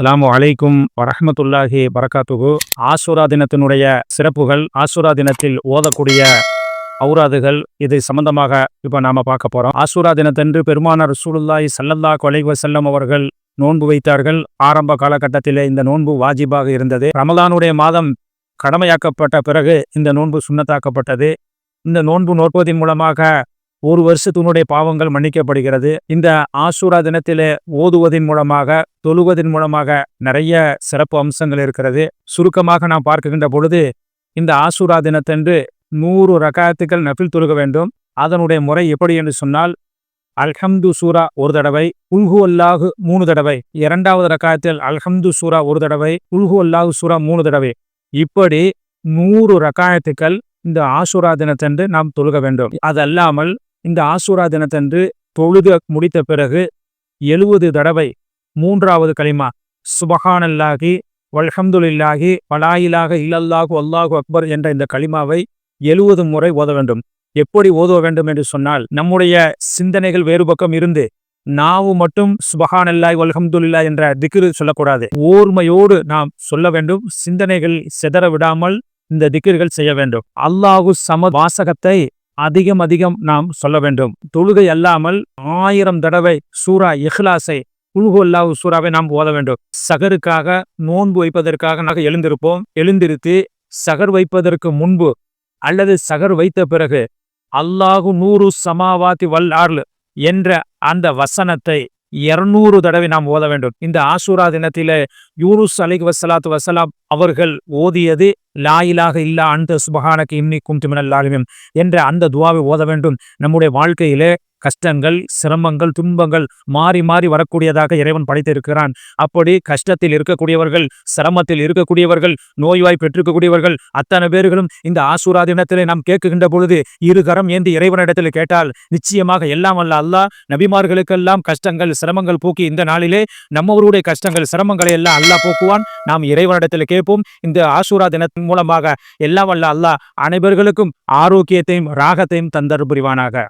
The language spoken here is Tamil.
அஸ்லாம் வலைக்கும் வரஹமத்துல்லாஹி வரகாத்துகு ஆசுரா தினத்தினுடைய சிறப்புகள் ஆசுரா தினத்தில் ஓதக்கூடிய அவுராதுகள் இது சம்பந்தமாக இப்போ நாம பார்க்க போறோம். ஆசுரா தினத்தன்று பெருமானார் சூலுல்லாய் சல்லல்லா கொலைவ செல்லம் அவர்கள் நோன்பு வைத்தார்கள். ஆரம்ப காலகட்டத்திலே இந்த நோன்பு வாஜிபாக இருந்தது. ரமலானுடைய மாதம் கடமையாக்கப்பட்ட பிறகு இந்த நோன்பு சுண்ணத்தாக்கப்பட்டது. இந்த நோன்பு நோற்பதின் மூலமாக ஒரு வருஷத்தினுடைய பாவங்கள் மன்னிக்கப்படுகிறது. இந்த ஆசூரா தினத்திலே ஓதுவதன் மூலமாக தொழுவதன் மூலமாக நிறைய சிறப்பு அம்சங்கள் இருக்கிறது. சுருக்கமாக நாம் பார்க்கின்ற பொழுது இந்த ஆசூரா தினத்தன்று நூறு ரகாயத்துக்கள் நபில் தொழுக வேண்டும். அதனுடைய முறை எப்படி என்று சொன்னால் அல்ஹம்து சூரா ஒரு தடவை உல்ஹு அல்லாஹு மூணு தடவை. இரண்டாவது ரகாயத்தில் அல்ஹம்து சூரா ஒரு தடவை உல்ஹு அல்லாஹு சூரா மூணு தடவை. இப்படி நூறு ரகாயத்துக்கள் இந்த ஆசூரா தினத்தன்று நாம் தொழுக வேண்டும். அது அல்லாமல் இந்த ஆசூரா தினத்தன்று தொழுது முடித்த பிறகு எழுவது தடவை மூன்றாவது களிமா சுபஹானல்லாஹி வல்ஹம்துலில்லாஹி வலாயிலாக இல்லல்லாஹு அல்லாஹு அக்பர் என்ற இந்த களிமாவை எழுவது முறை ஓத வேண்டும். எப்படி ஓத வேண்டும் என்று சொன்னால் நம்முடைய சிந்தனைகள் வேறு பக்கம் இருந்து நாவு மட்டும் சுபஹானல்லாய் வல்ஹம்துல்லா என்ற திக்ரு சொல்லக்கூடாது. ஓர்மையோடு நாம் சொல்ல வேண்டும் சிந்தனைகள் சிதற விடாமல் இந்த திக்கிர்கள் செய்ய வேண்டும். அல்லாஹு சம வாசகத்தை அதிகம் அதிகம் நாம் சொல்ல வேண்டும். தொழுகை அல்லாமல் ஆயிரம் தடவை சூரா இஹ்லாஸை குல்ஹு அல்லாஹு சூறாவை நாம் ஓத வேண்டும். சகருக்காக நோன்பு வைப்பதற்காக நாங்கள் எழுந்திருப்போம். எழுந்திருத்து சகர் வைப்பதற்கு முன்பு அல்லது சகர் வைத்த பிறகு அல்லாஹு நூறு சமாவாத்தி வல் ஆர்லு என்ற அந்த வசனத்தை இருநூறு தடவை நாம் ஓத வேண்டும். இந்த ஆசூரா தினத்திலே யூனுஸ் அலிக் வசலாத் வசலாம் அவர்கள் ஓதியது லாயிலாக இல்லா அந்த சுபஹானக்கு இம்னி கும்திமினல்லாலுமியும் என்ற அந்த துவாவை ஓத வேண்டும். நம்முடைய வாழ்க்கையிலே கஷ்டங்கள் சிரமங்கள் துன்பங்கள் மாறி மாறி வரக்கூடியதாக இறைவன் படைத்திருக்கிறான். அப்படி கஷ்டத்தில் இருக்கக்கூடியவர்கள் சிரமத்தில் இருக்கக்கூடியவர்கள் நோய்வாய் பெற்றிருக்கக்கூடியவர்கள் அத்தனை பேர்களும் இந்த ஆசூரா தினத்திலே நாம் கேட்குகின்ற பொழுது இரு கரம் ஏந்தி இறைவனிடத்தில் கேட்டால் நிச்சயமாக எல்லாம் அல்ல அல்லா நபிமார்களுக்கெல்லாம் கஷ்டங்கள் சிரமங்கள் போக்கி இந்த நாளிலே நம்மவருடைய கஷ்டங்கள் சிரமங்களை எல்லாம் அல்லாஹ் போக்குவான். நாம் இறைவனிடத்தில் கேட்போம். இந்த ஆசூரா தினத்தின் மூலமாக எல்லாம் வல்ல அல்லாஹ் அனைவர்களுக்கும் ஆரோக்கியத்தையும் ராகத்தையும் தந்தர் புரிவானாக.